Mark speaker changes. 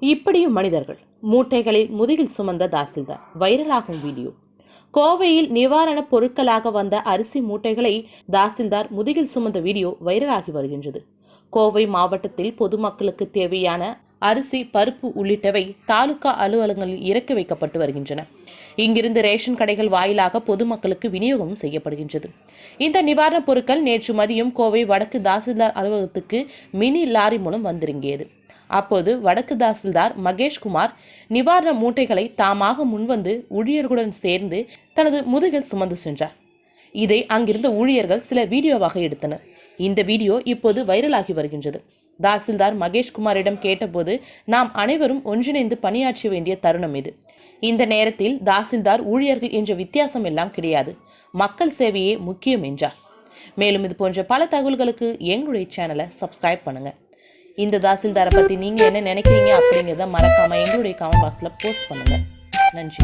Speaker 1: இப்படியும் மனிதர்கள் மூட்டைகளில் முதுகில் சுமந்த தாசில்தார் வைரலாகும் வீடியோ. கோவையில் நிவாரணப் பொருட்களாக வந்த அரிசி மூட்டைகளை தாசில்தார் முதுகில் சுமந்த வீடியோ வைரலாகி வருகின்றது. கோவை மாவட்டத்தில் பொதுமக்களுக்கு தேவையான அரிசி பருப்பு உள்ளிட்டவை தாலுகா அலுவலகங்களில் இறக்கி வைக்கப்பட்டு வருகின்றன. இங்கிருந்து ரேஷன் கடைகள் வாயிலாக பொதுமக்களுக்கு விநியோகம் செய்யப்படுகின்றது. இந்த நிவாரணப் பொருட்கள் நேற்று மதியம் கோவை வடக்கு தாசில்தார் அலுவலகத்துக்கு மினி லாரி மூலம் வந்திறங்கியது. அப்போது வடக்கு தாசில்தார் மகேஷ்குமார் நிவாரண மூட்டைகளை தாமாக முன்வந்து ஊழியர்களுடன் சேர்ந்து தனது முதுகில் சுமந்து சென்றார். இதை அங்கிருந்த ஊழியர்கள் சிலர் வீடியோவாக எடுத்தனர். இந்த வீடியோ இப்போது வைரலாகி வருகின்றது. தாசில்தார் மகேஷ்குமாரிடம் கேட்டபோது நாம் அனைவரும் ஒன்றிணைந்து பணியாற்ற வேண்டிய தருணம் இது. இந்த நேரத்தில் தாசில்தார் ஊழியர்கள் என்ற வித்தியாசம் எல்லாம் கிடையாது. மக்கள் சேவையே முக்கியம் என்றார். மேலும் இது போன்ற பல தகவல்களுக்கு எங்களுடைய சேனலை சப்ஸ்கிரைப் பண்ணுங்கள் இந்த தாசில்தாரை பற்றி நீங்கள் என்ன நினைக்கிறீங்க அப்படிங்கிறத மறக்காமல் எங்களுடைய கமெண்ட் பாக்ஸில் போஸ்ட் பண்ணுங்கள் நன்றி.